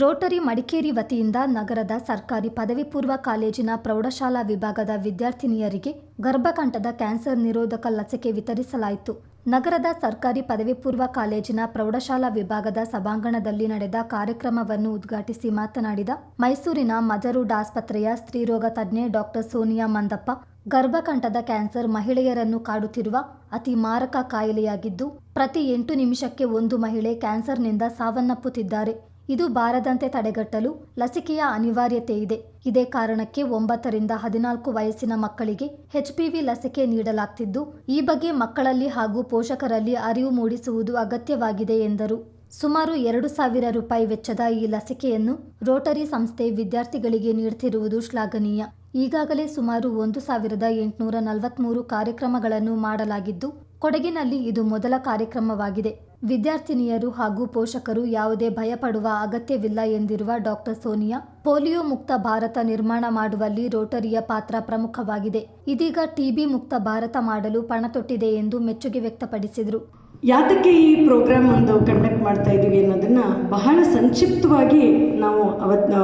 Rotary Madikeri ವತಿಯಿಂದ ನಗರದ ಸರ್ಕಾರಿ ಪದವಿ ಪೂರ್ವ ಕಾಲೇಜಿನ ಪ್ರೌಢಶಾಲಾ ವಿಭಾಗದ ವಿದ್ಯಾರ್ಥಿನಿಯರಿಗೆ ಗರ್ಭಕಂಠದ ಕ್ಯಾನ್ಸರ್ ನಿರೋಧಕ ಲಸಿಕೆ ವಿತರಿಸಲಾಯಿತು. ನಗರದ ಸರ್ಕಾರಿ ಪದವಿ ಪೂರ್ವ ಕಾಲೇಜಿನ ಪ್ರೌಢಶಾಲಾ ವಿಭಾಗದ ಸಭಾಂಗಣದಲ್ಲಿ ನಡೆದ ಕಾರ್ಯಕ್ರಮವನ್ನು ಉದ್ಘಾಟಿಸಿ ಮಾತನಾಡಿದ ಮೈಸೂರಿನ ಮದರೂಡ್ ಆಸ್ಪತ್ರೆಯ ಸ್ತ್ರೀರೋಗ ತಜ್ಞೆ ಡಾಕ್ಟರ್ ಸೋನಿಯಾ ಮಂದಪ್ಪ, ಗರ್ಭಕಂಠದ ಕ್ಯಾನ್ಸರ್ ಮಹಿಳೆಯರನ್ನು ಕಾಡುತ್ತಿರುವ ಅತಿ ಮಾರಕ ಕಾಯಿಲೆಯಾಗಿದ್ದು, ಪ್ರತಿ ಎಂಟು ನಿಮಿಷಕ್ಕೆ ಒಂದು ಮಹಿಳೆ ಕ್ಯಾನ್ಸರ್ನಿಂದ ಸಾವನ್ನಪ್ಪುತ್ತಿದ್ದಾರೆ. ಇದು ಬಾರದಂತೆ ತಡೆಗಟ್ಟಲು ಲಸಿಕೆಯ ಅನಿವಾರ್ಯತೆ ಇದೆ. ಇದೇ ಕಾರಣಕ್ಕೆ ಒಂಬತ್ತರಿಂದ ಹದಿನಾಲ್ಕು ವಯಸ್ಸಿನ ಮಕ್ಕಳಿಗೆ ಎಚ್ಪಿವಿ ಲಸಿಕೆ ನೀಡಲಾಗ್ತಿದ್ದು, ಈ ಬಗ್ಗೆ ಮಕ್ಕಳಲ್ಲಿ ಹಾಗೂ ಪೋಷಕರಲ್ಲಿ ಅರಿವು ಮೂಡಿಸುವುದು ಅಗತ್ಯವಾಗಿದೆ ಎಂದರು. ಸುಮಾರು ಎರಡು ಸಾವಿರ ರೂಪಾಯಿ ವೆಚ್ಚದ ಈ ಲಸಿಕೆಯನ್ನು ರೋಟರಿ ಸಂಸ್ಥೆ ವಿದ್ಯಾರ್ಥಿಗಳಿಗೆ ನೀಡುತ್ತಿರುವುದು ಶ್ಲಾಘನೀಯ. ಈಗಾಗಲೇ ಸುಮಾರು ಒಂದು ಸಾವಿರದ ಎಂಟುನೂರ ನಲವತ್ತ್ಮೂರು ಕಾರ್ಯಕ್ರಮಗಳನ್ನು ಮಾಡಲಾಗಿದ್ದು ಕೊಡಗಿನಲ್ಲಿ ಇದು ಮೊದಲ ಕಾರ್ಯಕ್ರಮವಾಗಿದೆ. ವಿದ್ಯಾರ್ಥಿನಿಯರು ಹಾಗೂ ಪೋಷಕರು ಯಾವುದೇ ಭಯಪಡುವ ಅಗತ್ಯವಿಲ್ಲ ಎಂದಿರುವ ಡಾಕ್ಟರ್ ಸೋನಿಯಾ, ಪೋಲಿಯೋ ಮುಕ್ತ ಭಾರತ ನಿರ್ಮಾಣ ಮಾಡುವಲ್ಲಿ ರೋಟರಿಯ ಪಾತ್ರ ಪ್ರಮುಖವಾಗಿದೆ. ಇದೀಗ ಟಿಬಿ ಮುಕ್ತ ಭಾರತ ಮಾಡಲು ಪಣತೊಟ್ಟಿದೆ ಎಂದು ಮೆಚ್ಚುಗೆ ವ್ಯಕ್ತಪಡಿಸಿದರು. ಯಾತಕ್ಕೆ ಈ ಪ್ರೋಗ್ರಾಮ್ ಒಂದು ಕಂಡಕ್ಟ್ ಮಾಡ್ತಾ ಇದ್ದೀವಿ ಅನ್ನೋದನ್ನು ಬಹಳ ಸಂಕ್ಷಿಪ್ತವಾಗಿ ನಾವು ಅವತ್ತು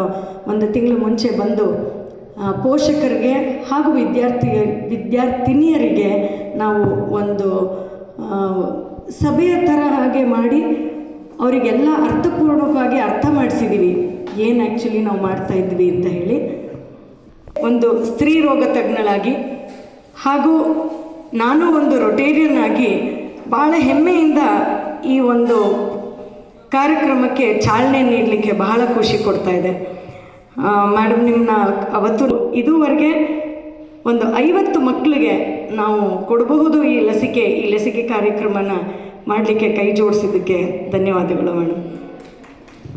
ಒಂದು ತಿಂಗಳು ಮುಂಚೆ ಬಂದು ಪೋಷಕರಿಗೆ ಹಾಗೂ ವಿದ್ಯಾರ್ಥಿ, ವಿದ್ಯಾರ್ಥಿನಿಯರಿಗೆ ನಾವು ಒಂದು ಸಭೆಯ ಥರ ಹಾಗೆ ಮಾಡಿ ಅವರಿಗೆಲ್ಲ ಅರ್ಥಪೂರ್ಣವಾಗಿ ಅರ್ಥ ಮಾಡಿಸಿದ್ದೀವಿ ಏನು ಆ್ಯಕ್ಚುಲಿ ನಾವು ಮಾಡ್ತಾ ಇದ್ವಿ ಅಂತ ಹೇಳಿ. ಒಂದು ಸ್ತ್ರೀ ರೋಗ ತಜ್ಞಳಾಗಿ ಹಾಗೂ ನಾನು ಒಂದು ರೊಟೇರಿಯನ್ ಆಗಿ ಭಾಳ ಹೆಮ್ಮೆಯಿಂದ ಈ ಒಂದು ಕಾರ್ಯಕ್ರಮಕ್ಕೆ ಚಾಲನೆ ನೀಡಲಿಕ್ಕೆ ಬಹಳ ಖುಷಿ ಕೊಡ್ತಾ ಇದೆ. ಮೇಡಮ್ ನಿಮ್ಮನ್ನ ಅವತ್ತು ಇದುವರೆಗೆ ಒಂದು ಐವತ್ತು ಮಕ್ಕಳಿಗೆ ನಾವು ಕೊಡಬಹುದು ಈ ಲಸಿಕೆ ಈ ಲಸಿಕೆ ಕಾರ್ಯಕ್ರಮನ ಮಾಡಲಿಕ್ಕೆ ಕೈ ಜೋಡಿಸಿದ್ದಕ್ಕೆ ಧನ್ಯವಾದಗಳು ಮೇಡಮ್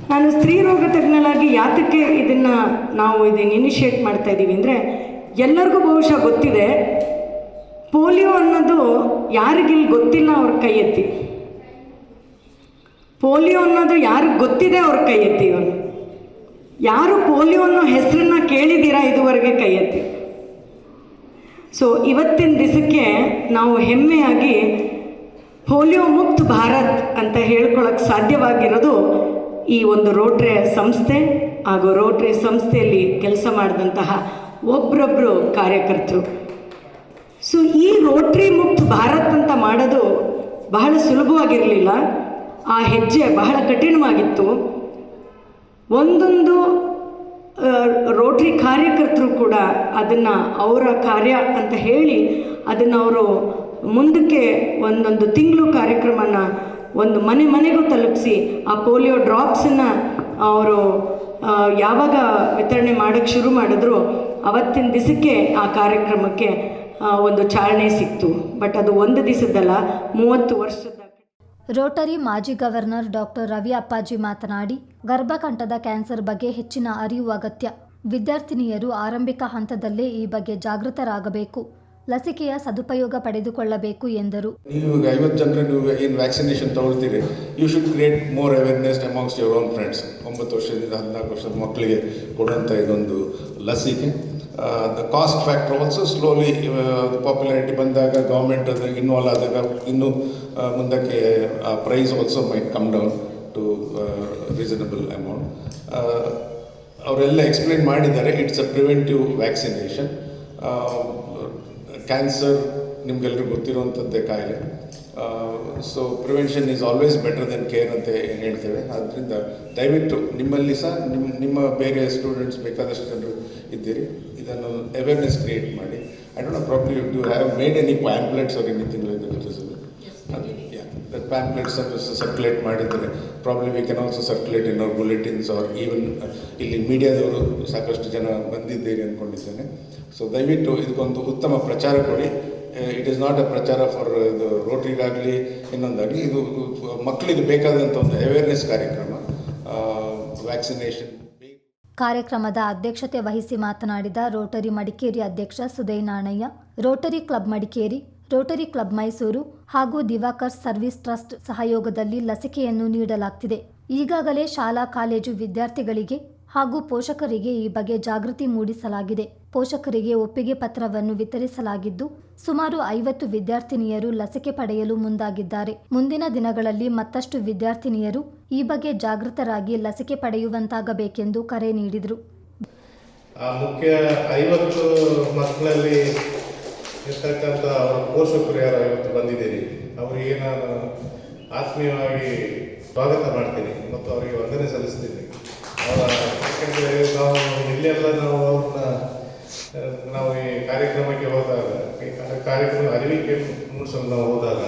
ನಾನು ಸ್ತ್ರೀ ರೋಗ ತಜ್ಞಳಾಗಿ ಯಾತಕ್ಕೆ ಇದನ್ನು ನಾವು ಇದನ್ನು ಇನಿಷಿಯೇಟ್ ಮಾಡ್ತಾ ಇದ್ದೀವಿ ಅಂದರೆ, ಎಲ್ಲರಿಗೂ ಬಹುಶಃ ಗೊತ್ತಿದೆ, ಪೋಲಿಯೋ ಅನ್ನೋದು ಯಾರಿಗಿಲ್ಲಿ ಗೊತ್ತಿಲ್ಲ ಅವ್ರ ಕೈ ಎತ್ತಿ. ಪೋಲಿಯೋ ಅನ್ನೋದು ಯಾರಿಗೆ ಗೊತ್ತಿದೆ ಅವ್ರ ಕೈ ಎತ್ತಿ ಇವರು. ಯಾರು ಪೋಲಿಯೋ ಅನ್ನೋ ಹೆಸರನ್ನ ಕೇಳಿದ್ದೀರಾ ಇದುವರೆಗೆ ಕೈ ಎತ್ತಿ. ಸೊ ಇವತ್ತಿನ ದಿವಸಕ್ಕೆ ನಾವು ಹೆಮ್ಮೆಯಾಗಿ ಪೋಲಿಯೋ ಮುಕ್ತ ಭಾರತ್ ಅಂತ ಹೇಳ್ಕೊಳಕ್ಕೆ ಸಾಧ್ಯವಾಗಿರೋದು ಈ ಒಂದು ರೋಟ್ರಿ ಸಂಸ್ಥೆ ಹಾಗೂ ರೋಟ್ರಿ ಸಂಸ್ಥೆಯಲ್ಲಿ ಕೆಲಸ ಮಾಡಿದಂತಹ ಒಬ್ಬರೊಬ್ಬರು ಕಾರ್ಯಕರ್ತರು. ಸೊ ಈ ರೋಟ್ರಿ ಮುಕ್ತ ಭಾರತ್ ಅಂತ ಮಾಡೋದು ಬಹಳ ಸುಲಭವಾಗಿರಲಿಲ್ಲ. ಆ ಹೆಜ್ಜೆ ಬಹಳ ಕಠಿಣವಾಗಿತ್ತು. ಒಂದೊಂದು ರೋಟ್ರಿ ಕಾರ್ಯಕರ್ತರು ಕೂಡ ಅದನ್ನು ಅವರ ಕಾರ್ಯ ಅಂತ ಹೇಳಿ ಅದನ್ನು ಅವರು ಮುಂದಕ್ಕೆ ಒಂದೊಂದು ತಿಂಗಳು ಕಾರ್ಯಕ್ರಮನ ಒಂದು ಮನೆ ಮನೆಗೂ ತಲುಪಿಸಿ ಆ ಪೋಲಿಯೋ ಡ್ರಾಪ್ಸನ್ನು ಅವರು ಯಾವಾಗ ವಿತರಣೆ ಮಾಡೋಕ್ಕೆ ಶುರು ಮಾಡಿದ್ರು ಅವತ್ತಿನ ದಿವಸಕ್ಕೆ ಆ ಕಾರ್ಯಕ್ರಮಕ್ಕೆ ಒಂದು ಚಾಲನೆ ಸಿಕ್ತು. ಬಟ್ ಅದು ಒಂದು ದಿವಸದಲ್ಲ ಮೂವತ್ತು ವರ್ಷದ ರೋಟರಿ ಮಾಜಿ ಗವರ್ನರ್ ಡಾಕ್ಟರ್ ರವಿ ಅಪ್ಪಾಜಿ ಮಾತನಾಡಿ ಗರ್ಭಕಂಠದ ಕ್ಯಾನ್ಸರ್ ಬಗ್ಗೆ ಹೆಚ್ಚಿನ ಅರಿವು ಅಗತ್ಯ. ವಿದ್ಯಾರ್ಥಿನಿಯರು ಆರಂಭಿಕ ಹಂತದಲ್ಲೇ ಈ ಬಗ್ಗೆ ಜಾಗೃತರಾಗಬೇಕು. ಲಸಿಕೆಯ ಸದುಪಯೋಗ ಪಡೆದುಕೊಳ್ಳಬೇಕು ಎಂದರು. ನೀವು ಐವತ್ತು ಜನರು ನೀವು ಏನು vaccination ತಗೊಳ್ತೀರಿ? You should create more awareness amongst your own friends ಒಂಬತ್ತು ವರ್ಷದಿಂದ ಹದಿನಾಲ್ಕು ವರ್ಷದ ಮಕ್ಕಳಿಗೆ ಕೊಡುವಂಥ ಇದೊಂದು ಲಸಿಕೆ. The cost factor also slowly popularity ಬಂದಾಗ ಗೌರ್ಮೆಂಟ್ ಅದು ಇನ್ವಾಲ್ವ್ ಆದಾಗ ಇನ್ನೂ ಮುಂದಕ್ಕೆ price also might come down to reasonable amount ಅವರೆಲ್ಲ ಎಕ್ಸ್ಪ್ಲೇನ್ ಮಾಡಿದ್ದಾರೆ it's a preventive vaccination cancer ನಿಮ್ಗೆಲ್ಲರಿಗೂ ಗೊತ್ತಿರುವಂಥದ್ದೇ ಕಾಯಿಲೆ. So prevention is always better than care ಅಂತ ಹೇಳ್ತೇವೆ. ಆದ್ದರಿಂದ ದಯವಿಟ್ಟು ನಿಮ್ಮಲ್ಲಿ ಸಹ ನಿಮ್ಮ ನಿಮ್ಮ ಬೇರೆ ಸ್ಟೂಡೆಂಟ್ಸ್ ಬೇಕಾದಷ್ಟು ಜನರು ಇದ್ದೀರಿ. ಇದನ್ನು ಅವೇರ್ನೆಸ್ ಕ್ರಿಯೇಟ್ ಮಾಡಿ. I don't know probably you have made any pamphlets or anything like that pamphlets circulate ಮಾಡಿದರೆ probably we can also circulate in our bulletins or even ಇಲ್ಲಿ ಮೀಡಿಯಾದವರು ಸಾಕಷ್ಟು ಜನ ಬಂದಿದ್ದೀರಿ ಅಂದ್ಕೊಂಡಿದ್ದೇನೆ ಸೊ ದಯವಿಟ್ಟು ಇದಕ್ಕೊಂದು ಉತ್ತಮ ಪ್ರಚಾರ ಕೊಡಿ. ಇಟ್ ಈಸ್ ನಾಟ್ ಅ ಪ್ರಚಾರ ಫಾರ್ ಇದು ರೋಟ್ರಿಗಾಗಲಿ ಇನ್ನೊಂದಾಗಲಿ, ಇದು ಮಕ್ಕಳಿಗೆ ಬೇಕಾದಂಥ ಒಂದು ಅವೇರ್ನೆಸ್ ಕಾರ್ಯಕ್ರಮ. ವ್ಯಾಕ್ಸಿನೇಷನ್ ಕಾರ್ಯಕ್ರಮದ ಅಧ್ಯಕ್ಷತೆ ವಹಿಸಿ ಮಾತನಾಡಿದ ರೋಟರಿ ಮಡಿಕೇರಿ ಅಧ್ಯಕ್ಷ Sudai Nanaiah Rotary club Madikeri Rotary club Mysuru ಹಾಗೂ ದಿವಾಕರ್ ಸರ್ವಿಸ್ ಟ್ರಸ್ಟ್ ಸಹಯೋಗದಲ್ಲಿ ಲಸಿಕೆಯನ್ನು ನೀಡಲಾಗ್ತಿದೆ. ಈಗಾಗಲೇ ಶಾಲಾ, ಕಾಲೇಜು ವಿದ್ಯಾರ್ಥಿಗಳಿಗೆ ಹಾಗೂ ಪೋಷಕರಿಗೆ ಈ ಬಗ್ಗೆ ಜಾಗೃತಿ ಮೂಡಿಸಲಾಗಿದೆ. ಪೋಷಕರಿಗೆ ಒಪ್ಪಿಗೆ ಪತ್ರವನ್ನು ವಿತರಿಸಲಾಗಿದ್ದು, ಸುಮಾರು ಐವತ್ತು ವಿದ್ಯಾರ್ಥಿನಿಯರು ಲಸಿಕೆ ಪಡೆಯಲು ಮುಂದಾಗಿದ್ದಾರೆ. ಮುಂದಿನ ದಿನಗಳಲ್ಲಿ ಮತ್ತಷ್ಟು ವಿದ್ಯಾರ್ಥಿನಿಯರು ಈ ಬಗ್ಗೆ ಜಾಗೃತರಾಗಿ ಲಸಿಕೆ ಪಡೆಯುವಂತಾಗಬೇಕೆಂದು ಕರೆ ನೀಡಿದರು ಆ ಮುಖ್ಯ ಐವತ್ತು ಮಕ್ಕಳಲ್ಲಿ ಇರ್ತಕ್ಕಂಥ ಅವರ ಪೋಷಕರು ಯಾರು ಇವತ್ತು ಬಂದಿದ್ದೀರಿ. ಅವರಿಗೆ ನಾನು ಆತ್ಮೀಯವಾಗಿ ಸ್ವಾಗತ ಮಾಡ್ತೀನಿ ಮತ್ತು ಅವರಿಗೆ ವಂದನೆ ಸಲ್ಲಿಸ್ತೀನಿ. ಅವರ ಯಾಕೆಂದರೆ ನಾವು ಇಲ್ಲೆಲ್ಲ ನಾವು ಅವ್ರನ್ನ ನಾವು ಈ ಕಾರ್ಯಕ್ರಮಕ್ಕೆ ಹೋದಾಗ ಕಾರ್ಯಕ್ರಮ ಅರಿವಿಕೆ ಮೂಡಿಸಲು ನಾವು ಹೋದಾಗ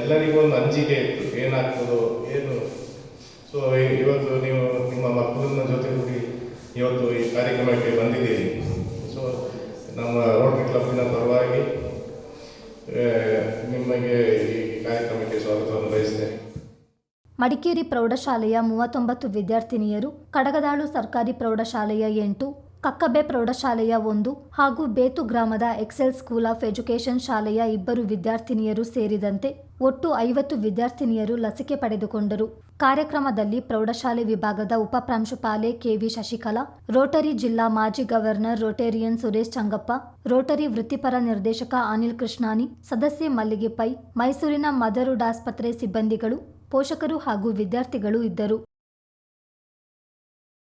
ಎಲ್ಲರಿಗೂ ಒಂದು ಅಂಜಿಕೆ ಇತ್ತು. ಏನಾಗ್ತದೋ, ಏನು? ಸೊ ಇವತ್ತು ನೀವು ನಿಮ್ಮ ಮಕ್ಕಳನ್ನ ಜೊತೆಗೂಡಿ ಇವತ್ತು ಈ ಕಾರ್ಯಕ್ರಮಕ್ಕೆ ಬಂದಿದ್ದೀರಿ. ನಮ್ಮ ರೋಟರಿ ಕ್ಲಬ್ನ ಪರವಾಗಿ ನಿಮಗೆ ಈ ಕಾರ್ಯಕ್ರಮಕ್ಕೆ ಸ್ವಾಗತವನ್ನು ಬಯಸ್ತೇನೆ. ಮಡಿಕೇರಿ ಪ್ರೌಢಶಾಲೆಯ ಮೂವತ್ತೊಂಬತ್ತು ವಿದ್ಯಾರ್ಥಿನಿಯರು, ಕಡಗದಾಳು ಸರ್ಕಾರಿ ಪ್ರೌಢಶಾಲೆಯ ಎಂಟು, ಕಕ್ಕಬೆ ಪ್ರೌಢಶಾಲೆಯ ಒಂದು ಹಾಗೂ ಬೇತು ಗ್ರಾಮದ ಎಕ್ಸೆಲ್ ಸ್ಕೂಲ್ ಆಫ್ ಎಜುಕೇಷನ್ ಶಾಲೆಯ ಇಬ್ಬರು ವಿದ್ಯಾರ್ಥಿನಿಯರು ಸೇರಿದಂತೆ ಒಟ್ಟು ಐವತ್ತು ವಿದ್ಯಾರ್ಥಿನಿಯರು ಲಸಿಕೆ ಪಡೆದುಕೊಂಡರು. ಕಾರ್ಯಕ್ರಮದಲ್ಲಿ ಪ್ರೌಢಶಾಲೆ ವಿಭಾಗದ ಉಪಪ್ರಾಂಶುಪಾಲೆ ಕೆವಿ ಶಶಿಕಲಾ, ರೋಟರಿ ಜಿಲ್ಲಾ ಮಾಜಿ governor Rotarian Suresh Changappa, Rotary ವೃತ್ತಿಪರ ನಿರ್ದೇಶಕ ಅನಿಲ್ ಕೃಷ್ಣಾನಿ, ಸದಸ್ಯೆ ಮಲ್ಲಿಗೆ ಪೈ, ಮೈಸೂರಿನ ಮದರುಡ್ ಆಸ್ಪತ್ರೆ ಸಿಬ್ಬಂದಿಗಳು, ಪೋಷಕರು ಹಾಗೂ ವಿದ್ಯಾರ್ಥಿಗಳು ಇದ್ದರು.